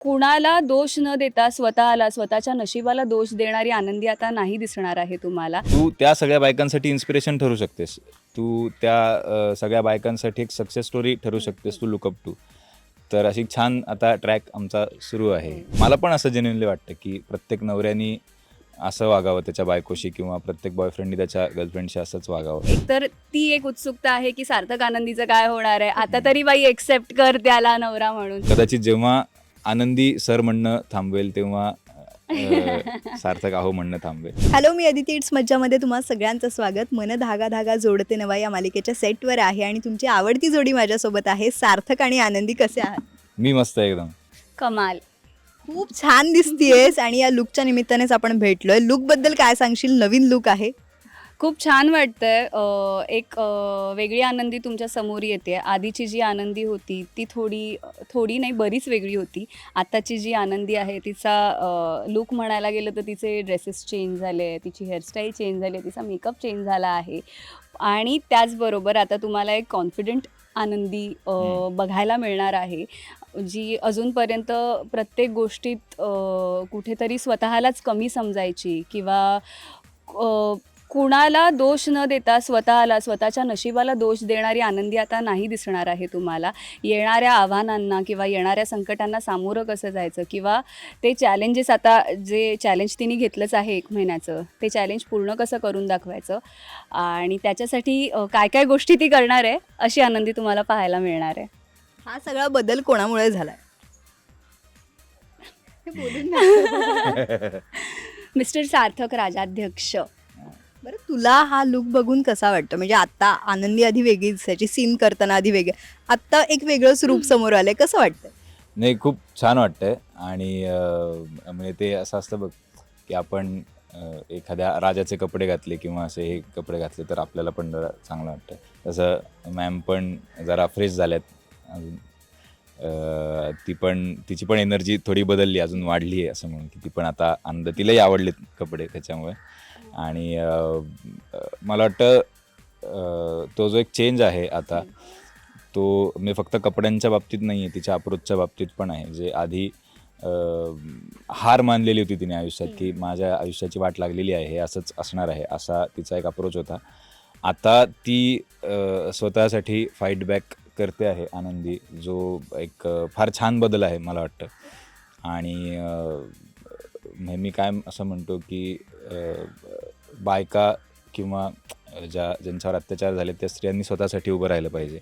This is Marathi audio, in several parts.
कुणाला दोष न देता स्वतःला स्वतःच्या नशिबाला दोष देणारी आनंदी आता नाही दिसणार आहे तुम्हाला. तू त्या सगळ्या बायकांसाठी इन्स्पिरेशन ठरू शकतेस. तू त्या अ, सगळ्या बायकांसाठी एक सक्सेस स्टोरी ठरू शकतेस तू लुकअप टू तर अशी छान आता ट्रॅक आमचा सुरू आहे. मला पण असं जेन्युनली वाटतं की प्रत्येक नवऱ्यानी असं वागावं त्याच्या बायकोशी किंवा प्रत्येक बॉयफ्रेंडनी त्याच्या गर्लफ्रेंडशी असंच वागावं. एकतर ती एक उत्सुकता आहे की सार्थक आनंदीचं काय होणार आहे. आता तरी बाई एक्सेप्ट कर त्याला नवरा म्हणून. कदाचित जेव्हा आनंदी सर म्हणणं थांबवेल तेव्हा अ, सार्थक आहो म्हणणं थांबवेल. हॅलो मी अदिती इट्स मज्जामध्ये तुम्हा सगळ्यांचं स्वागत. मन धागा धागा जोडते नवा या मालिकेच्या सेटवर आहे आणि तुमची आवडती जोडी माझ्यासोबत आहे. सार्थक आणि आनंदी कसे आहात? मी मस्त आहे एकदम. कमाल. खूप छान दिसतीयेस आणि या लुकच्या निमित्तानेच आपण भेटलोय. लुकबद्दल काय सांगशील? नवीन लुक आहे. खूप छान वाटतंय. अं, एक अं, वेगळी आनंदी तुमच्यासमोर येते. आधीची जी आनंदी होती ती थोडी थोडी नाही बरीच वेगळी होती. आत्ताची जी आनंदी आहे तिचा लुक म्हणायला गेलं तर तिचे ड्रेसेस चेंज झाले तिची हेअरस्टाईल चेंज झाली तिचा मेकअप चेंज झाला आहे. आणि त्याचबरोबर आता तुम्हाला एक कॉन्फिडंट आनंदी अं, हम्म. बघायला मिळणार आहे. जी अजूनपर्यंत प्रत्येक गोष्टीत अं, कुठेतरी स्वतःलाच कमी समजायची किंवा अं, कुणाला दोष न देता स्वतःला स्वतःच्या नशिबाला दोष देणारी आनंदी आता नाही दिसणार आहे तुम्हाला. येणाऱ्या आव्हानांना किंवा येणाऱ्या संकटांना सामोरं कसं जायचं? किंवा ते चॅलेंजेस आता जे चॅलेंज तिने घेतलंच आहे एक महिन्याचं ते चॅलेंज पूर्ण कसं करून दाखवायचं? आणि त्याच्यासाठी काय काय गोष्टी ती करणार आहे अशी आनंदी तुम्हाला पाहायला मिळणार आहे. हा सगळा बदल कोणामुळे दाखव. मिस्टर सार्थक राजाध्यक्ष. तुला हा लुक बघून कसा वाटतं? म्हणजे आता आनंदी आधी वेगळी दिसायची सीन करताना आधी वेगळी. आता एक वेगळंच रूप समोर आलंय. कसं वाटतं नाही खूप छान वाटतंय. आणि अं, म्हणजे ते असं असतं बघ की आपण अं, एखाद्या राजाचे कपडे घातले किंवा असे हे कपडे घातले तर आपल्याला पण जरा चांगलं वाटतं तसं मॅम पण जरा फ्रेश झाल्यात अजून. अं, ती पण तिची पण एनर्जी थोडी बदलली अजून वाढली आहे असं म्हणून की ती पण आता आनंद तिलाही आवडलेत कपडे त्याच्यामुळे. आणि मला वाटतं तो जो एक चेंज आहे आता तो म्हणजे फक्त कपड्यांच्या बाबतीत नाही आहे तिच्या अप्रोचच्या बाबतीत पण आहे. जे आधी हार मानलेली होती तिने आयुष्यात की माझ्या आयुष्याची वाट लागलेली आहे हे असंच असणार आहे असा तिचा एक अप्रोच होता. आता ती स्वतःसाठी फाईट बॅक करते आहे आनंदी. जो एक फार छान बदल आहे मला वाटतं. आणि मी काय असं म्हणतो की बायका किंवा ज्या ज्यांच्यावर अत्याचार झाले त्या स्त्रियांनी स्वतःसाठी उभं राहिलं पाहिजे.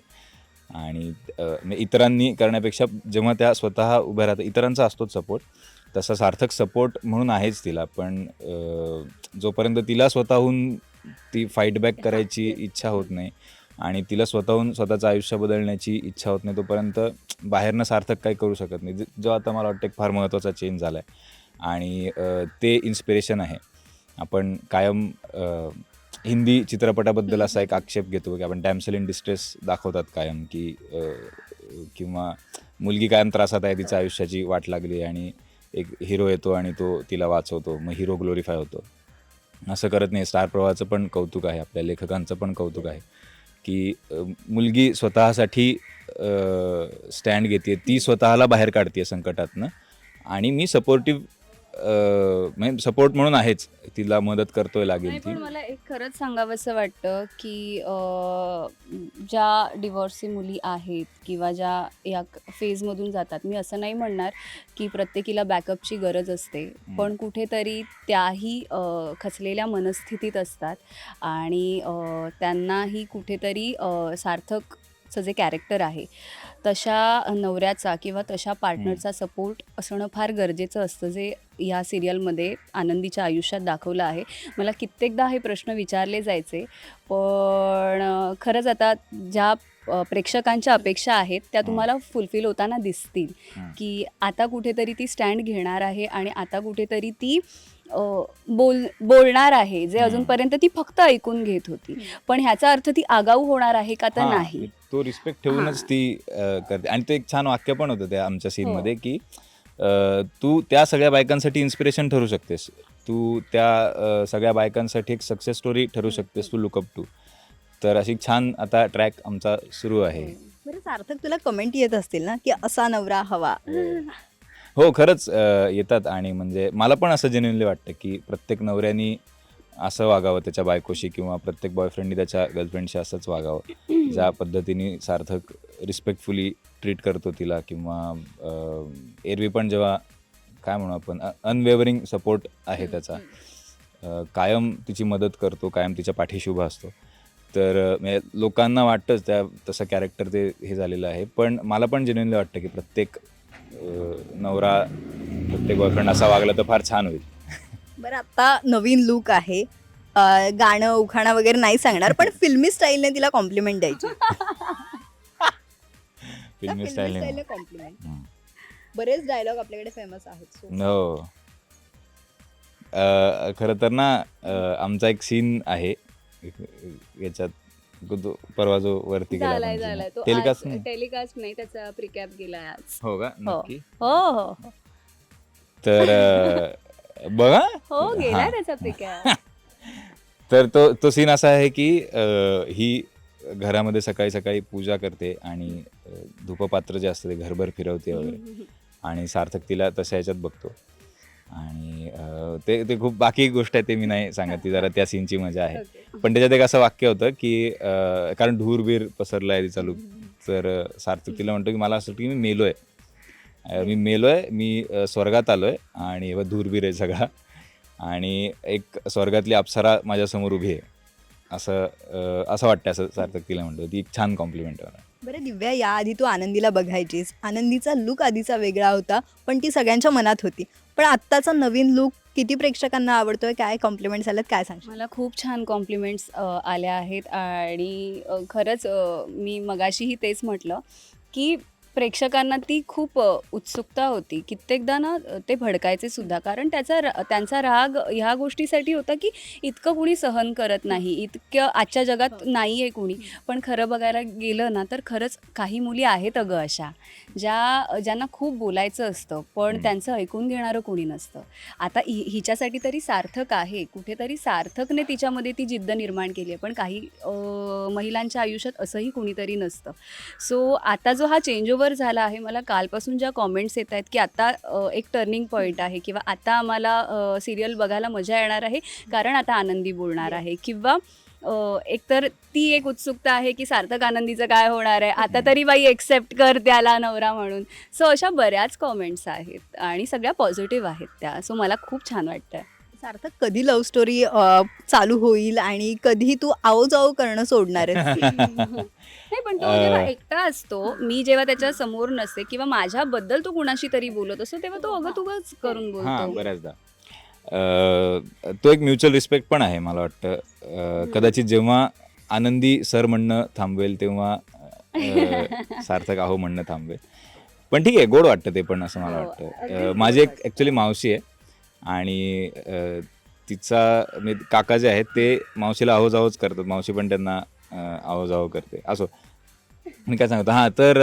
आणि म्हणजे इतरांनी करण्यापेक्षा जेव्हा त्या स्वतः उभ्या राहतात इतरांचा असतोच सपोर्ट तसा सार्थक सपोर्ट म्हणून आहेच तिला पण जोपर्यंत तिला स्वतःहून ती फाईट बॅक करायची इच्छा होत नाही आणि तिला स्वतःहून स्वतःचं आयुष्य बदलण्याची इच्छा होत नाही तोपर्यंत बाहेरनं सार्थक काही करू शकत नाही. जे- आता मला वाटतं एक फार महत्त्वाचा चेंज झाला आहे आणि ते इन्स्पिरेशन आहे. आपण कायम हिंदी चित्रपटाबद्दल असा एक आक्षेप घेतो की आपण डॅम्सल इन डिस्ट्रेस दाखवतात कायम की किंवा मुलगी कायम त्रासात आहे तिच्या आयुष्याची वाट लागली आणि एक हिरो येतो आणि तो तिला वाचवतो मग हिरो ग्लोरीफाय होतो. असं करत नाही. स्टार प्रवाहाचं पण कौतुक आहे आपल्या लेखकांचं पण कौतुक आहे की मुलगी स्वतःसाठी स्टँड घेते ती स्वतःला बाहेर काढते संकटातनं. आणि मी सपोर्टिव्ह म्हणजे सपोर्ट म्हणून आहेच. तिला मदत करतोय लागेल नाही ती. पण मला एक खरंच सांगावंसं वाटतं की अं, ज्या डिवॉर्सी मुली आहेत किंवा ज्या या फेजमधून जातात मी असं नाही म्हणणार की प्रत्येकीला बॅकअपची गरज असते. पण कुठेतरी त्याही अं, खचलेल्या मनस्थितीत असतात आणि अं, त्यांनाही कुठेतरी अं, सार्थकचं जे कॅरेक्टर आहे तशा नवऱ्याचा किंवा तशा पार्टनरचा सपोर्ट असणं फार गरजेचं असतं जे या सिरियलमध्ये आनंदीच्या आयुष्यात दाखवलं आहे. मला कित्येकदा हे प्रश्न विचारले जायचे पण खरंच आता ज्या प्रेक्षकांच्या अपेक्षा आहेत त्या तुम्हाला फुलफिल होताना दिसतील. की आता कुठेतरी ती स्टँड घेणार आहे आणि आता कुठेतरी ती बोल बोलणार आहे जे हं. अजूनपर्यंत ती फक्त ऐकून घेत होती. पण ह्याचा अर्थ ती आगाऊ होणार आहे का तर हां, नाही. तो रिस्पेक्ट ठेवूनच ती करते. आणि ते एक छान वाक्य पण होतं त्या आमच्या सीनमध्ये की अ, तू त्या सगळ्या बायकांसाठी इन्स्पिरेशन ठरू शकतेस. तू त्या सगळ्या बायकांसाठी एक सक्सेस स्टोरी ठरू शकतेस तू लुकअप टू तर अशी छान आता ट्रॅक आमचा सुरू आहे. बरं सार्थक तुला कमेंट येत असतील ना की असा नवरा हवा. हो खरंच येतात आणि म्हणजे मला पण असं जेन्युनली वाटतं की प्रत्येक नवऱ्यानी असं वागावं त्याच्या बायकोशी किंवा प्रत्येक बॉयफ्रेंडनी त्याच्या गर्लफ्रेंडशी असंच वागावं. ज्या पद्धतीने सार्थक रिस्पेक्टफुली ट्रीट करतो तिला किंवा एरवी पण जेव्हा काय म्हणू आपण अनवेवरिंग सपोर्ट आहे त्याचा. कायम तिची मदत करतो कायम तिच्या पाठीशी उभा असतो. तर म्हणजे लोकांना वाटतंच त्या तसं कॅरेक्टर ते हे झालेलं आहे. पण मला पण जेन्युनली वाटतं की प्रत्येक नवरा प्रत्येक बॉयफ्रेंड असा वागला तर फार छान होईल. बरं आता नवीन लुक आहे. अं, गाणं उखाणा वगैरे नाही सांगणार पण फिल्मी स्टाईलने तिला कॉम्प्लिमेंट द्यायची. फिल्मी स्टाईलने कॉम्प्लिमेंट बरेच डायलॉग आपल्याकडे फेमस आहेत So, हो. अ, खरं तर ना अ, आमचा एक सीन आहे. याच्यात परवा जो वरती गेला झालाय तो टेलिकास्ट नाही? टेलिकास्ट नाही त्याचा प्रिकॅप गेलाय आज. हो का? हो. नक्की? हो हो. हो. तर अ, बघा. हो गेलाय हा. त्याचा प्रिकॅप तर तो तो सीन असा आहे की अ, ही घरामध्ये सकाळी सकाळी पूजा करते आणि अ, धूपपात्र जे असतं ते घरभर फिरवते वगैरे. आणि सार्थक तिला तशा ह्याच्यात बघतो. आणि अ, ते ते खूप बाकी गोष्ट आहे ते मी नाही सांगत ती जरा त्या सीनची मजा आहे. पण त्याच्यात एक असं वाक्य होतं की अ, कारण धूरबीर पसरला आहे तिचा लूक तर अ, सार्थक तिला म्हणतो की मला असं वाटतं की मी मेलोय. अ, मी मेलोय मी अ, स्वर्गात आलोय आणि व धूरबीर आहे सगळा. आणि एक स्वर्गातली अप्सरा माझ्यासमोर उभी आहे. असं अ, असं वाटतं असं सार्थक तिला म्हणतो ती एक छान कॉम्प्लिमेंट आहे मला. बरं दिव्या या आधी तू आनंदीला बघायचीस. आनंदीचा लुक आधीचा वेगळा होता पण ती सगळ्यांच्या मनात होती. पण आत्ताचा नवीन लुक किती प्रेक्षकांना आवडतोय? काय कॉम्प्लिमेंट्स आल्यात? काय सांग मला खूप छान कॉम्प्लिमेंट्स आल्या आहेत. आणि खरंच मी मगाशीही तेच म्हटलं की प्रेक्षकांना ती खूप उत्सुकता होती. कित्येकदा ना ते भडकायचे सुद्धा. कारण त्याचा रा त्यांचा राग ह्या गोष्टीसाठी होता की इतकं कुणी सहन करत नाही. इतकं आजच्या जगात नाही आहे कुणी. पण खरं बघायला गेलं ना तर खरंच काही मुली आहेत अगं अशा ज्या ज्यांना खूप बोलायचं असतं. पण. त्यांचं ऐकून घेणारं कोणी नसतं. आता हि हिच्यासाठी तरी सार्थक आहे. कुठेतरी सार्थकने तिच्यामध्ये ती जिद्द निर्माण केली आहे. पण काही महिलांच्या आयुष्यात असंही कुणीतरी नसतं. सो आता जो हा चेंज ओव्हर झाला आहे. मला कालपासून ज्या कॉमेंट्स येत आहेत की आता एक टर्निंग पॉईंट आहे किंवा आता आम्हाला सिरियल बघायला मजा येणार आहे कारण आता आनंदी बोलणार आहे. किंवा एकतर ती एक उत्सुकता आहे की सार्थक आनंदीचं काय होणार आहे. आता तरी बाई एक्सेप्ट कर त्याला नवरा म्हणून. सो अशा बऱ्याच कॉमेंट्स आहेत आणि सगळ्या पॉझिटिव्ह आहेत त्या. सो मला खूप छान वाटतं सार्थक कधी लव्ह स्टोरी चालू होईल आणि कधी तू आओ जाओ करणं सोडणार आहेस? नाही पण तो जेव्हा एकटा असतो मी जेव्हा त्याच्यासमोर नसते किंवा माझ्याबद्दल तो कुणाशी तरी बोलत असतो तेव्हा तो अगं तुगच करून हां बोलतो. बऱ्याचदा. तो एक म्युच्युअल रिस्पेक्ट पण आहे मला वाटतं. कदाचित जेव्हा आनंदी सर म्हणणं थांबवेल तेव्हा सार्थक आहो म्हणणं थांबवेल. पण ठीक आहे गोड वाटतं ते पण असं मला हो, वाटतं. माझी एक. ॲक्च्युली मावशी आहे. आणि तिचा म्हणजे काका जे आहेत ते मावशीला आहो जावोच करतात. मावशी पण त्यांना अ, आहो जावो करते. असो. मी काय सांगतो? हां तर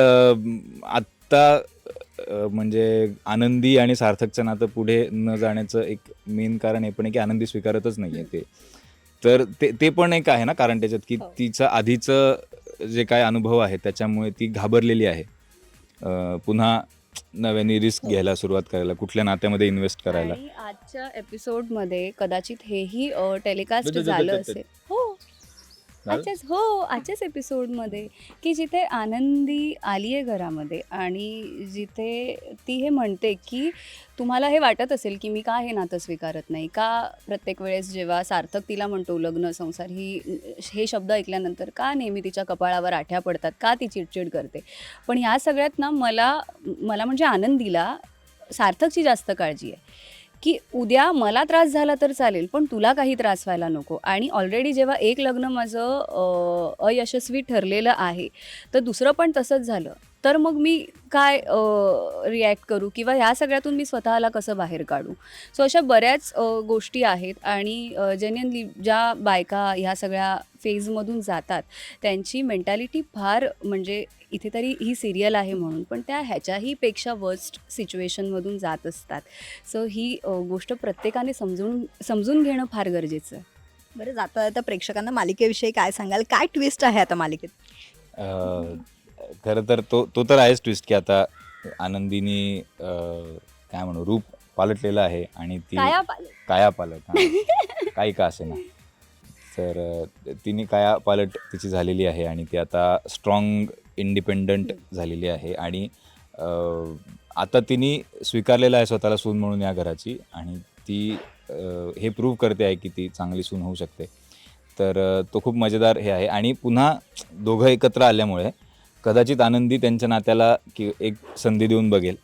आत्ता म्हणजे आनंदी आणि सार्थकचं नातं पुढे न जाण्याचं एक मेन कारण हे पण आहे की आनंदी स्वीकारतच नाही आहे ते. तर ते ते पण एक आहे ना कारण त्याच्यात की हो. तिचं आधीचं जे काय अनुभव आहे त्याच्यामुळे ती घाबरलेली आहे. पुन्हा नव्याने रिस्क घ्यायला सुरुवात करायला कुठल्या नात्यामध्ये इन्व्हेस्ट करायला. आणि आजच्या एपिसोडमध्ये कदाचित हेही टेलिकास्ट झालं असेल. हो आजच्याच हो आजच्याच एपिसोडमध्ये की जिथे आनंदी आली आहे घरामध्ये आणि जिथे ती हे म्हणते की तुम्हाला हे वाटत असेल की मी का हे नातं स्वीकारत नाही? का प्रत्येक वेळेस जेव्हा सार्थक तिला म्हणतो लग्न संसार ही हे शब्द ऐकल्यानंतर का नेहमी तिच्या कपाळावर आठ्या पडतात? का ती चिडचिड करते? पण ह्या सगळ्यात ना मला मला म्हणजे आनंदीला सार्थकची जास्त काळजी आहे. की उद्या मला त्रास झाला तर चालेल पण तुला काही त्रास व्हायला नको. आणि ऑलरेडी जेव्हा एक लग्न माझं अयशस्वी ठरलेलं आहे तर दुसरं पण तसंच झालं. तर मग मी काय रिॲक्ट करू किंवा ह्या सगळ्यातून मी स्वतःला कसं बाहेर काढू? सो अशा बऱ्याच गोष्टी आहेत आणि जेन्युनली ज्या बायका ह्या सगळ्या फेजमधून जातात त्यांची मेंटॅलिटी फार म्हणजे इथे तरी ही सिरियल आहे म्हणून पण त्या ह्याच्याही पेक्षा वर्स्ट सिच्युएशनमधून जात असतात. सो ही गोष्ट प्रत्येकाने समजून समजून घेणं फार गरजेचं. आहे बरं जाता जाता प्रेक्षकांना मालिकेविषयी काय सांगाल? काय ट्विस्ट आहे आता मालिकेत? अ, खरं तर तो तो तर आहेच ट्विस्ट की आता आनंदीनी अ, काय म्हणू रूप पालटलेलं आहे आणि ती काया पालट. काया पालट हां. काही का असे ना तर अ, तिने काया पालट तिची झालेली आहे आणि ती आता स्ट्रॉंग इंडिपेंडंट झालेली आहे आणि आता तिने स्वीकारलेलं आहे स्वतःला सून म्हणून या घराची आणि ती हे प्रूव्ह करते आहे की ती चांगली सून होऊ शकते. तर तो खूप मजेदार हे आहे आणि पुन्हा दोघं एकत्र आल्यामुळे कदाचित आनंदी त्यांच्या नात्याला की एक संधी देऊन बघेल.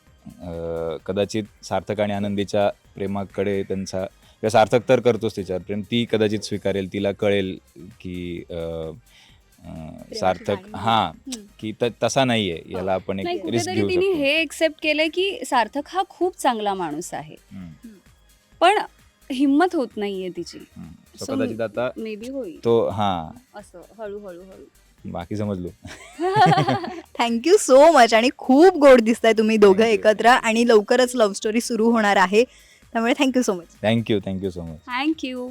कदाचित सार्थक आणि आनंदीच्या प्रेमाकडे त्यांचा किंवा सार्थक तर करतोच तिच्यावर प्रेम ती कदाचित स्वीकारेल तिला कळेल की सार्थक. हां. की त तसा नाही आहे. याला आपण एक रिस्क घेऊ तिने शकतो. हे एक्सेप्ट केलंय की सार्थक हा खूप चांगला माणूस आहे. पण हिंमत होत नाहीये तिची. कदाचित आता मे बी होईल. तो हां. असं हळूहळू हळू. बाकी समजलो. थँक्यू सो मच आणि खूप गोड दिसताय तुम्ही दोघं. एकत्र आणि लवकरच लव्ह स्टोरी सुरू होणार आहे. त्यामुळे thank you so much thank you thank you so much thank you